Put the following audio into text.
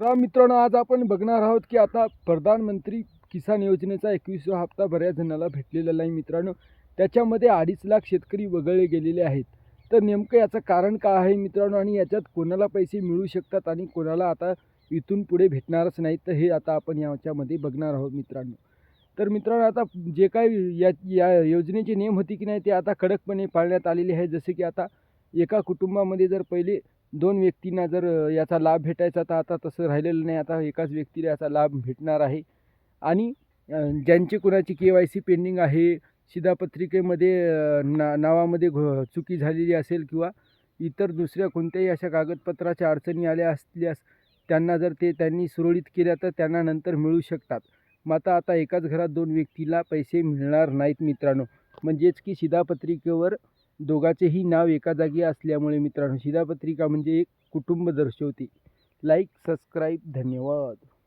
तर मित्रांनो आज आपण बघणार आहोत की आता प्रधानमंत्री किसान योजनेचा एकवीसवा हप्ता बऱ्याच जणाला भेटलेला नाही मित्रांनो. त्याच्यामध्ये अडीच लाख शेतकरी वगळले गेलेले आहेत. तर नेमकं याचं कारण काय आहे मित्रांनो आणि याच्यात कोणाला पैसे मिळू शकतात आणि कोणाला आता इथून पुढे भेटणारच नाही तर हे आता आपण याच्यामध्ये बघणार आहोत मित्रांनो. तर मित्रांनो आता जे काही या या योजनेचे नियम होते की नाही ते आता कडकपणे पाळण्यात आलेले आहे जसे की आता एका कुटुंबामध्ये जर पहिले दोन व्यक्तींना जर याचा लाभ भेटायचा तर आता तसं राहिलेलं नाही. आता एकाच व्यक्तीला याचा लाभ भेटणार आहे. आणि ज्यांची कुणाची के वाय सी पेंडिंग आहे शिधापत्रिकेमध्ये ना नावामध्ये घ चुकी झालेली असेल किंवा इतर दुसऱ्या कोणत्याही अशा कागदपत्राच्या अडचणी आल्या असल्यास त्यांना जर ते त्यांनी सुरळीत केल्या तर त्यांना नंतर मिळू शकतात. मात्र आता एकाच घरात दोन व्यक्तीला पैसे मिळणार नाहीत मित्रांनो. म्हणजेच की शिधापत्रिकेवर दोघांचेही नाव एका जागी असल्यामुळे मित्रांनो शिधापत्रिका म्हणजे एक कुटुंब दर्शवते. लाईक सबस्क्राईब धन्यवाद.